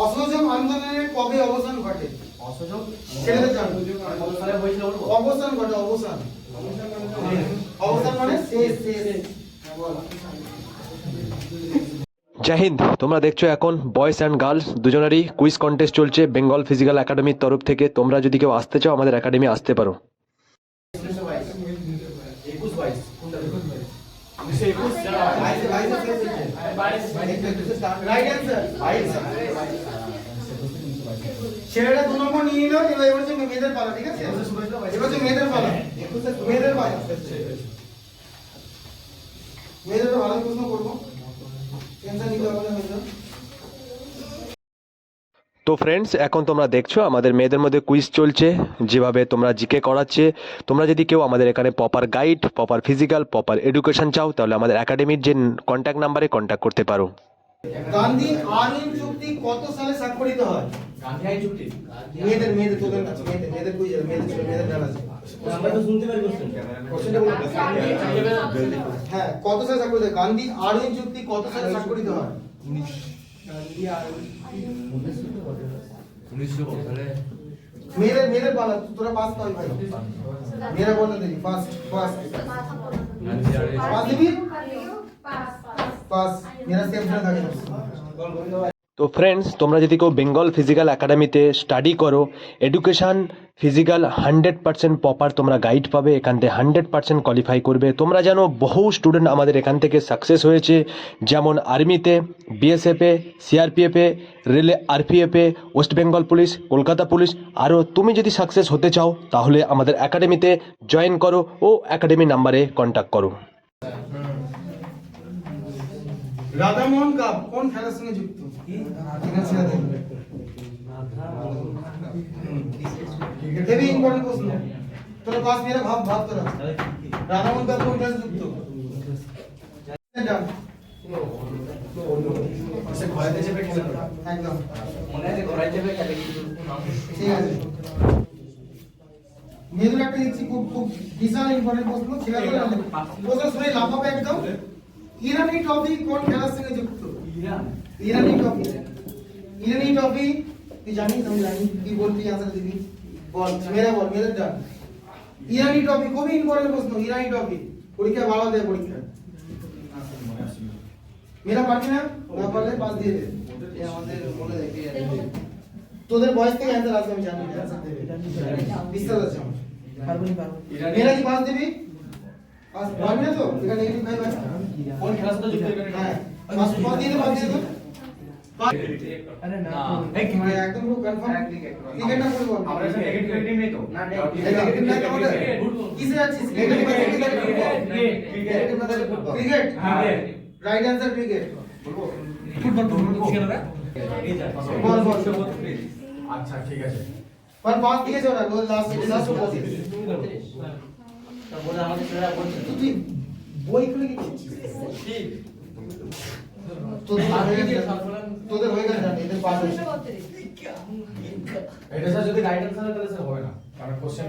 অসহযোগ আন্দোলনের কবে অবসান ঘটে? অসহযোগ? ছেলেদের জন্য। বলব? অবসান ঘটে অবসান। অবসান মানে শেষ শেষ। হ্যাঁ, জয় হিন্দ তোমরা দেখছ এখন বয়েজ অ্যান্ড গার্লস দুজনেরই কুইজ কন্টেস্ট চলছে বেঙ্গল ফিজিক্যাল একাডেমির তরফ থেকে। তোমরা যদি কেউ আসতে চাও আমাদের একাডেমি আসতে পারো। একুশ বাইশ। রাইট অ্যান্সার দু নম্বর নিয়ে নিল, এবার এবার হচ্ছে মেয়েদের পালা, ঠিক আছে? এবার হচ্ছে মেয়েদের পালা। মেয়েদের পালা। মেয়েদের ভালো প্রশ্ন করব। টেনশন নিতে হবে তো ফ্রেন্ডস এখন তোমরা দেখছ আমাদের মেয়েদের মধ্যে কুইজ চলছে যেভাবে তোমরা জিকে করাচ্ছে। তোমরা যদি কেউ আমাদের এখানে proper guide proper physical proper education চাও তাহলে আমাদের একাডেমির যে কন্ট্যাক্ট নাম্বারে কন্ট্যাক্ট করতে পারো। গান্ধী আরউইন চুক্তি কত সালে স্বাক্ষরিত হয়? গান্ধী আইন চুক্তি। মেয়েদের মেয়েদের তোদের কাছে মেয়েদের মেয়েদের কুইজ মেয়েদের ছিল মেয়েদের জানা আছে। আমরা তো শুনতে পারি কোশ্চেন কোশ্চেনটা। হ্যাঁ কত সালে স্বাক্ষরিত গান্ধী আরউইন চুক্তি কত সালে স্বাক্ষরিত হয়? তো ফ্রেন্ডস তোমরা যদি কেউ বেঙ্গল ফিজিক্যাল একাডেমিতে স্টাডি করো education physical hundred percent proper তোমরা গাইড পাবে, এখান থেকে হান্ড্রেড পার্সেন্ট কোয়ালিফাই করবে। তোমরা জানো বহু স্টুডেন্ট আমাদের এখান থেকে সাকসেস হয়েছে, যেমন আর্মিতে বিএসএফে সিআরপিএফে রেলে আরপিএফে West Bengal police Kolkata police আরও তুমি যদি সাকসেস হতে চাও, তাহলে আমাদের একাডেমিতে জয়েন করো ও একাডেমি নাম্বারে কন্ট্যাক্ট করো। রাধামোহন কাপ, কোন খেলার সঙ্গে যুক্ত? রাধামোহন কাপ কোন খেলার যুক্ত? খেলে একদম। মনে আছে খেলে ঠিক আছে। মেয়েদের একটা দিচ্ছি খুব খুব বিশাল ইম্পর্টেন্ট প্রশ্ন ছেলে প্রশ্ন শুনে লাফাবে একদম। ইরানি ট্রফি কোন খেলার সঙ্গে যুক্ত? Iran. Irani trophy. Irani trophy তুই জানিস আমি জানি কি বলবি আনসার দিবি বল মেরা বল মেয়েদের ডান ইরানি ট্রফি খুবই ইম্পর্টেন্ট প্রশ্ন ইরানি ট্রফি। পরীক্ষা ভালো দেয় পরীক্ষা মেরা পারবি না? না পারলে পাস দিয়ে দে। আমাদের মনে দেখে তোদের বয়স থেকে অ্যান্সার আসবে আমি জানি বিশ্বাস আছে আমার। মেরা কি পাস দিবি? পাস পারবি না তো? এটা নেগেটিভ ভাই ভাই কোন খেলার সাথে যুক্ত হ্যাঁ পাস পাস দিয়ে দে পাস দিয়ে দে। আরে না। মানে একদম পুরো কনফার্ম ক্রিকেট না করে আমরা নেগেটিভ টিম নেই তো। না নেগেটিভ না কেমন কিসে যাচ্ছিস নেগেটিভ না নেগেটিভ না ক্রিকেট রাইট অ্যান্সার ক্রিকেট বলব? ফুটবল বলব? খেলোরা বল বল। আচ্ছা ঠিক আছে। পর পাঁচ দিয়ে যাও না গোল লাস্ট লাস্ট বল বলে আমাদের ছেলেরা বলছে। তুই বই খুলে কি? তোদের হয়ে গেছে। এদের পাস হয়েছে। এটা স্যার যদি রাইট হয় তাহলে স্যার হবে না। কারণ কোশ্চেন